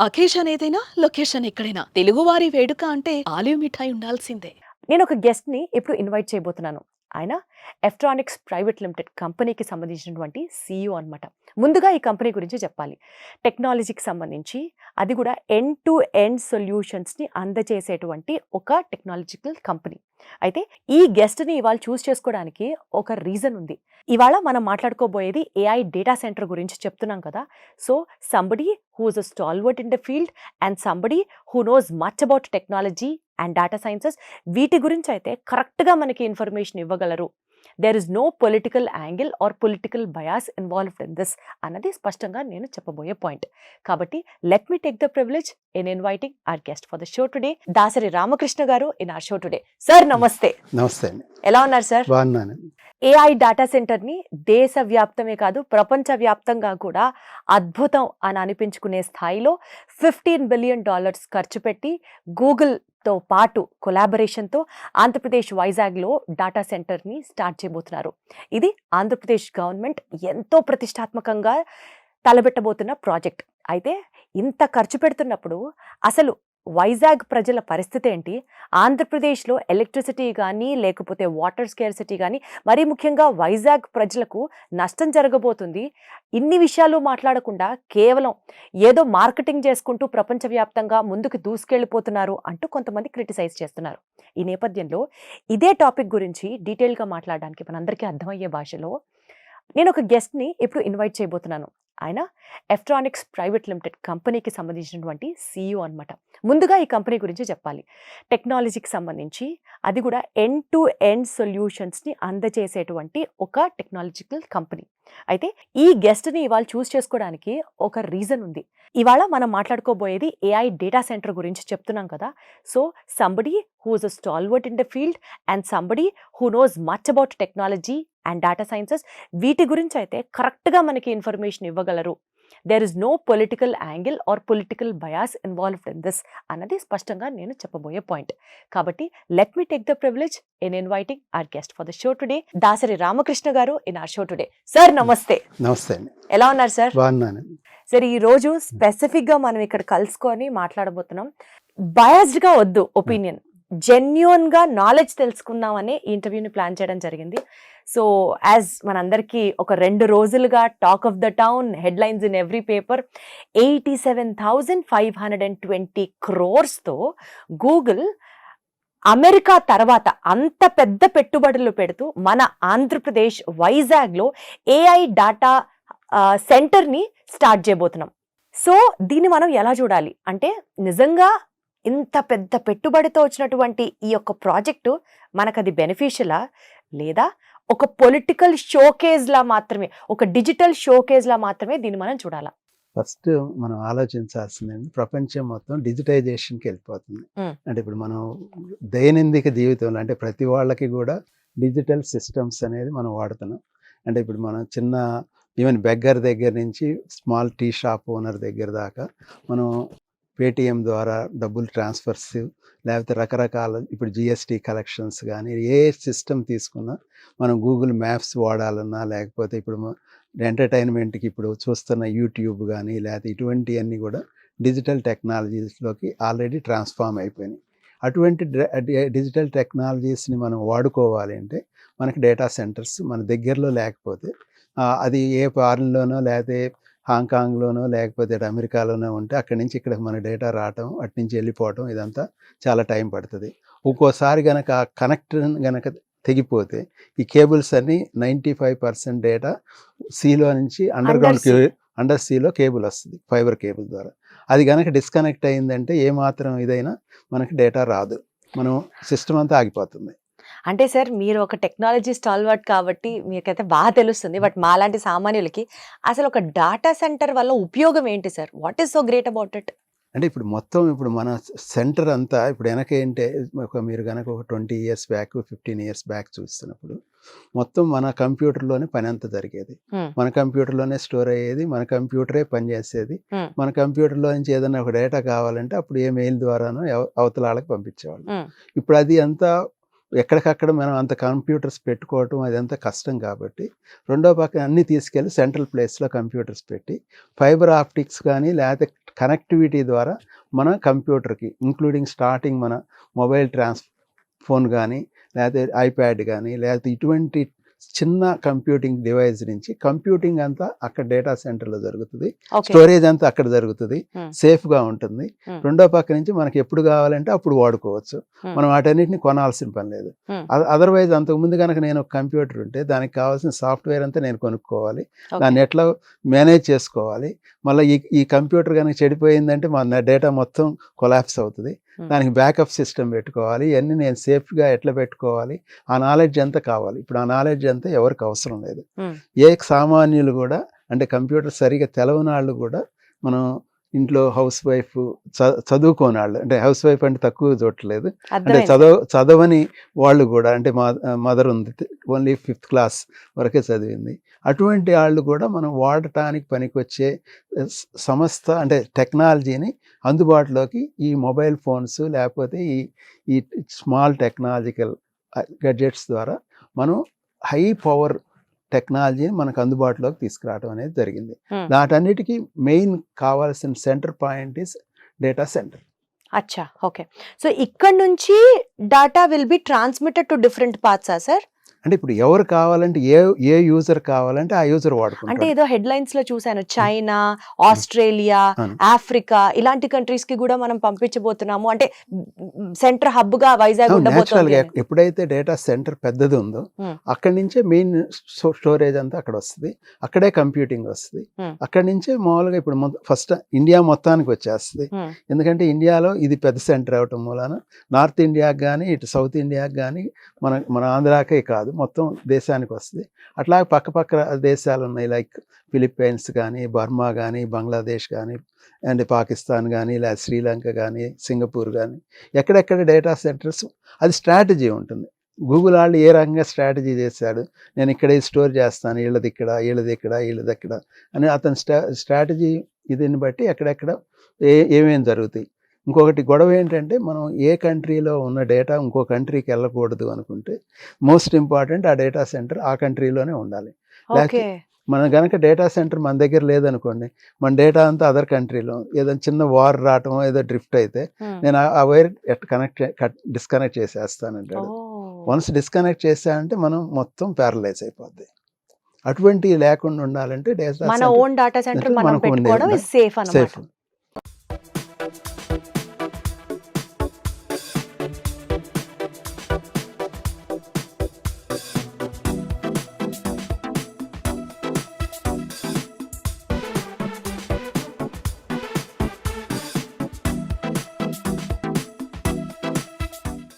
Occasion ఏదైనా location ఎక్కడైనా. తెలుగువారి వేడుక అంటే ఆలివ్ మిఠాయి ఉండాల్సిందే. నేను ఒక గెస్ట్ని ఇప్పుడు ఇన్వైట్ చేయబోతున్నాను. ఆయన ఎఫ్ట్రానిక్స్ ప్రైవేట్ లిమిటెడ్ కంపెనీకి సంబంధించినటువంటి సీఈఓ అన్నమాట. ముందుగా ఈ కంపెనీ గురించి చెప్పాలి. టెక్నాలజీకి సంబంధించి అది కూడా ఎండ్ టు ఎండ్ సొల్యూషన్స్ని అందజేసేటువంటి ఒక టెక్నాలజికల్ కంపెనీ. అయితే ఈ గెస్ట్ని ఇవాళ చూస్ చేసుకోవడానికి ఒక రీజన్ ఉంది. ఇవాళ మనం మాట్లాడుకోబోయేది ఏఐ డేటా సెంటర్ గురించి చెప్తున్నాం కదా. So somebody who's a stalwart in the field and somebody who knows much about technology and data sciences వీటి గురించి అయితే కరెక్ట్గా మనకి ఇన్ఫర్మేషన్ ఇవ్వగలరు. There is no political angle or political bias involved in this అన్నది స్పష్టంగా నేను చెప్పబోయే పాయింట్ కాబట్టి let me take the privilege in inviting our guest for the show today Dasari Ramakrishna garu in our show today sir నమస్తే. నమస్తే. ఎలా ఉన్నారు sir బాగున్నాను. ఏఐ డేటా సెంటర్ని దేశవ్యాప్తమే కాదు ప్రపంచవ్యాప్తంగా కూడా అద్భుతం అని అనిపించుకునే స్థాయిలో ఫిఫ్టీన్ బిలియన్ డాలర్స్ ఖర్చు పెట్టి తో పాటు కొలాబరేషన్తో ఆంధ్రప్రదేశ్ వైజాగ్లో డేటా సెంటర్ని స్టార్ట్ చేయబోతున్నారు. ఇది ఆంధ్రప్రదేశ్ గవర్నమెంట్ ఎంతో ప్రతిష్టాత్మకంగా తలబెట్టబోతున్న ప్రాజెక్ట్ అయితే ఇంత ఖర్చు పెడుతున్నప్పుడు అసలు వైజాగ్ ప్రజల పరిస్థితి ఏంటి? ఆంధ్రప్రదేశ్లో ఎలక్ట్రిసిటీ కానీ లేకపోతే వాటర్ స్కేర్సిటీ కానీ మరీ ముఖ్యంగా వైజాగ్ ప్రజలకు నష్టం జరగబోతుంది. ఇన్ని విషయాలు మాట్లాడకుండా కేవలం ఏదో మార్కెటింగ్ చేసుకుంటూ ప్రపంచవ్యాప్తంగా ముందుకు దూసుకెళ్ళిపోతున్నారు అంటూ కొంతమంది క్రిటిసైజ్ చేస్తున్నారు. ఈ నేపథ్యంలో ఇదే టాపిక్ గురించి డీటెయిల్గా మాట్లాడడానికి మనందరికీ అర్థమయ్యే భాషలో నేను ఒక గెస్ట్ని ఇప్పుడు ఇన్వైట్ చేయబోతున్నాను. ఆయన ఎలక్ట్రానిక్స్ ప్రైవేట్ లిమిటెడ్ కంపెనీకి సంబంధించినటువంటి సీఈఓ అన్నమాట. ముందుగా ఈ కంపెనీ గురించి చెప్పాలి. టెక్నాలజీకి సంబంధించి అది కూడా ఎండ్ టు ఎండ్ సొల్యూషన్స్ని అందజేసేటువంటి ఒక టెక్నాలజికల్ కంపెనీ. అయితే ఈ గెస్ట్ని ఇవాళ చూస్ చేసుకోవడానికి ఒక రీజన్ ఉంది. ఇవాళ మనం మాట్లాడుకోబోయేది ఏఐ డేటా సెంటర్ గురించి చెప్తున్నాం కదా. So somebody who's a stalwart in the field and somebody who knows much about technology and data sciences వీటి గురించి అయితే కరెక్ట్గా మనకి ఇన్ఫర్మేషన్ ఇవ్వగలరు. There is no political angle or political bias involved in this అన్నది స్పష్టంగా నేను చెప్పబోయే పాయింట్ కాబట్టి let me take the privilege in inviting our guest for the show today Dasari Ramakrishna garu in our show today sir నమస్తే. నమస్తే ఎలా ఉన్నారు sir బాగున్నాను. సరే ఈ రోజు స్పెసిఫిక్గా మనం ఇక్కడ కలుసుకొని మాట్లాడబోతున్నాం. బయాస్డ్గా వద్దు ఒపీనియన్ జెన్యున్గా నాలెడ్జ్ తెలుసుకుందామని ఈ ఇంటర్వ్యూని ప్లాన్ చేయడం జరిగింది. సో యాజ్ మనందరికీ ఒక రెండు రోజులుగా talk of the town headlines in every paper eighty seven thousand five hundred and twenty క్రోర్స్తో Google America తర్వాత అంత పెద్ద పెట్టుబడులు పెడుతూ మన ఆంధ్రప్రదేశ్ వైజాగ్లో ఏఐ డాటా సెంటర్ని స్టార్ట్ చేయబోతున్నాం. సో దీన్ని మనం ఎలా చూడాలి? అంటే నిజంగా ఇంత పెద్ద పెట్టుబడితో వచ్చినటువంటి ఈ యొక్క ప్రాజెక్టు మనకు అది బెనిఫిషియలా లేదా ఒక పొలిటికల్ షోకేజ్ లా మాత్రమే ఒక డిజిటల్ షోకేజ్ లా మాత్రమే దీన్ని మనం చూడాలా? ఫస్ట్ మనం ఆలోచించాల్సింది ప్రపంచం మొత్తం డిజిటైజేషన్కి వెళ్ళిపోతుంది. అంటే ఇప్పుడు మనం దైనందిక జీవితంలో అంటే ప్రతి వాళ్ళకి కూడా డిజిటల్ సిస్టమ్స్ అనేది మనం వాడుతున్నాం. అంటే ఇప్పుడు మనం చిన్న ఈవెన్ బెగ్గర్ దగ్గర నుంచి స్మాల్ టీ షాప్ ఓనర్ దగ్గర దాకా మనం పేటిఎం ద్వారా డబ్బులు ట్రాన్స్ఫర్స్ లేకపోతే రకరకాల ఇప్పుడు జిఎస్టీ కలెక్షన్స్ కానీ ఏ సిస్టమ్ తీసుకున్నా మనం గూగుల్ మ్యాప్స్ వాడాలన్నా లేకపోతే ఇప్పుడు ఎంటర్టైన్మెంట్కి ఇప్పుడు చూస్తున్న యూట్యూబ్ కానీ లేకపోతే ఇటువంటివన్నీ కూడా డిజిటల్ టెక్నాలజీస్లోకి ఆల్రెడీ ట్రాన్స్ఫార్మ్ అయిపోయినాయి. అటువంటి డిజిటల్ టెక్నాలజీస్ని మనం వాడుకోవాలి అంటే మనకి డేటా సెంటర్స్ మన దగ్గరలో లేకపోతే అది ఏ ఫారిన్లోనో లేకపోతే హాంకాంగ్లోనో లేకపోతే అమెరికాలోనో ఉంటే అక్కడి నుంచి ఇక్కడ మన డేటా రావటం అటు నుంచి వెళ్ళిపోవటం ఇదంతా చాలా టైం పడుతుంది. ఒక్కోసారి గనక కనెక్ట్ గనక తెగిపోతే ఈ కేబుల్స్ అన్ని నైంటీ ఫైవ్ పర్సెంట్ డేటా సీలో నుంచి అండర్ గ్రౌండ్. అండర్ సీలో కేబుల్ వస్తుంది ఫైబర్ కేబుల్ ద్వారా. అది కనుక డిస్కనెక్ట్ అయిందంటే ఏ మాత్రం ఇదైనా మనకి డేటా రాదు. మనం సిస్టమ్ అంతా ఆగిపోతుంది. అంటే సార్ మీరు ఒక టెక్నాలజీ స్టాల్వర్ట్ కాబట్టి మీకైతే బాగా తెలుస్తుంది బట్ మాలాంటి సామాన్యులకి అసలు ఒక డాటా సెంటర్ వల్ల ఉపయోగం ఏంటి sir what is so great about it అంటే ఇప్పుడు మొత్తం ఇప్పుడు మన సెంటర్ అంతా ఇప్పుడు వెనక ఏంటే ఒక మీరు కనుక ఒక twenty years back fifteen years back చూస్తున్నప్పుడు మొత్తం మన కంప్యూటర్లోనే పని అంతా జరిగేది. మన కంప్యూటర్లోనే స్టోర్ అయ్యేది మన కంప్యూటరే పనిచేసేది. మన కంప్యూటర్లో నుంచి ఏదైనా ఒక డేటా కావాలంటే అప్పుడు ఏ మెయిల్ ద్వారానో అవతల వాళ్ళకి పంపించేవాళ్ళు. ఇప్పుడు అది అంతా ఎక్కడికక్కడ మనం అంత కంప్యూటర్స్ పెట్టుకోవటం అదంతా కష్టం కాబట్టి రెండో పక్కన అన్ని తీసుకెళ్ళి సెంట్రల్ ప్లేస్లో కంప్యూటర్స్ పెట్టి ఫైబర్ ఆప్టిక్స్ కానీ లేకపోతే కనెక్టివిటీ ద్వారా మన కంప్యూటర్కి ఇంక్లూడింగ్ స్టార్టింగ్ మన మొబైల్ ట్రాన్స్ ఫోన్ కానీ లేకపోతే ఐప్యాడ్ కానీ లేకపోతే ఇటువంటి చిన్న కంప్యూటింగ్ డివైస్ నుంచి కంప్యూటింగ్ అంతా అక్కడ డేటా సెంటర్లో జరుగుతుంది స్టోరేజ్ అంతా అక్కడ జరుగుతుంది Hmm. సేఫ్గా ఉంటుంది Hmm. రెండో పక్క నుంచి మనకి ఎప్పుడు కావాలంటే అప్పుడు వాడుకోవచ్చు Hmm. మనం వాటన్నిటిని కొనాల్సిన పని లేదు Hmm. అదర్వైజ్ అంతకు ముందు కనుక నేను ఒక కంప్యూటర్ ఉంటే దానికి కావాల్సిన సాఫ్ట్వేర్ అంతా నేను కొనుక్కోవాలి. దాన్ని ఎట్లా మేనేజ్ చేసుకోవాలి మళ్ళీ ఈ ఈ కంప్యూటర్ కనుక చెడిపోయిందంటే మన డేటా మొత్తం కొలాప్స్ అవుతుంది Hmm. దానికి బ్యాకప్ సిస్టమ్ పెట్టుకోవాలి. ఇవన్నీ నేను సేఫ్గా ఎట్లా పెట్టుకోవాలి? ఆ నాలెడ్జ్ అంతా కావాలి? ఇప్పుడు ఆ నాలెడ్జ్ అంతా ఎవరికి అవసరం లేదు. ఏ సామాన్యులు కూడా అంటే కంప్యూటర్ సరిగా తెలవని వాళ్ళు కూడా మనం ఇంట్లో హౌస్ వైఫ్ చదువుకోని వాళ్ళు. అంటే హౌస్ వైఫ్ అంటే తక్కువ చూడట్లేదు. అంటే చదవ చదవని వాళ్ళు కూడా అంటే మా మదర్ ఉంది. ఓన్లీ ఫిఫ్త్ క్లాస్ వరకే చదివింది. అటువంటి వాళ్ళు కూడా మనం వాడటానికి పనికొచ్చే స- సమస్త అంటే టెక్నాలజీని అందుబాటులోకి ఈ మొబైల్ ఫోన్స్ లేకపోతే ఈ ఈ స్మాల్ టెక్నాలజికల్ గడ్జెట్స్ ద్వారా మనం హై పవర్ టెక్నాలజీని మనకు అందుబాటులోకి తీసుకురావడం అనేది జరిగింది. వాటన్నిటికీ మెయిన్ కావాల్సిన centre point is data centre. అచ్చా ఓకే. సో ఇక్కడ నుంచి data will be transmitted to different పార్ట్సా sir? అంటే ఇప్పుడు ఎవరు కావాలంటే ఏ ఏ యూజర్ కావాలంటే ఆ యూజర్ అంటే వాడుకుంటారు ఏదో హెడ్ లైన్స్లో చూసాను చైనా ఆస్ట్రేలియా. ఆఫ్రికా ఇలాంటి కంట్రీస్కి కూడా మనం పంపించబోతున్నాము అంటే సెంటర్ హబ్గా వైజాగ్గా అని. ఎప్పుడైతే డేటా సెంటర్ పెద్దది ఉందో. అక్కడి నుంచే మెయిన్ స్టోరేజ్ అంతా అక్కడ వస్తుంది అక్కడే కంప్యూటింగ్ వస్తుంది. అక్కడి నుంచే మామూలుగా ఇప్పుడు ఫస్ట్ ఇండియా మొత్తానికి వచ్చేస్తుంది. ఎందుకంటే ఇండియాలో ఇది పెద్ద సెంటర్ అవటం మూలాన నార్త్ ఇండియాకి కానీ ఇటు సౌత్ ఇండియాకి కానీ మన మన ఆంధ్రాకే కాదు మొత్తం దేశానికి వస్తుంది. అట్లా పక్క పక్క దేశాలు ఉన్నాయి. లైక్ ఫిలిప్పైన్స్ కానీ బర్మా కానీ బంగ్లాదేశ్ కానీ అండ్ పాకిస్తాన్ కానీ లేదా శ్రీలంక కానీ సింగపూర్ కానీ ఎక్కడెక్కడ డేటా సెంటర్స్ అది స్ట్రాటజీ ఉంటుంది. గూగుల్ వాళ్ళు ఏ రకంగా స్ట్రాటజీ చేశాడు నేను ఇక్కడ స్టోర్ చేస్తాను వీళ్ళది ఇక్కడ వీళ్ళది ఇక్కడ వీళ్ళది ఇక్కడ అని అతని స్ట్రా స్ట్రాటజీ ఇదిని బట్టి ఎక్కడెక్కడ ఏ ఏమేమి జరుగుతాయి. ఇంకొకటి గొడవ ఏంటంటే మనం ఏ కంట్రీలో ఉన్న డేటా ఇంకో కంట్రీకి వెళ్ళకూడదు అనుకుంటే మోస్ట్ ఇంపార్టెంట్ ఆ డేటా సెంటర్ ఆ కంట్రీలోనే ఉండాలి. ఓకే. మన గనక డేటా సెంటర్ మన దగ్గర లేదనుకోండి మన డేటా అంతా అదర్ కంట్రీలో ఏదైనా చిన్న వార్ రావటం ఏదో డ్రిఫ్ట్ అయితే. నేను ఆ- వైర్ ఎట్ కనెక్ట్ డిస్కనెక్ట్ చేసేస్తానంటాడు వన్స్ డిస్కనెక్ట్ చేసామంటే మనం మొత్తం ప్యారలైజ్ అయిపోద్ది. అటువంటి లేకుండా ఉండాలంటే డేటా మన ఓన్ డాటా సెంటర్ మనం మనకు ఉండేది పెట్టుకోవడం ఉండాలి. Safe safe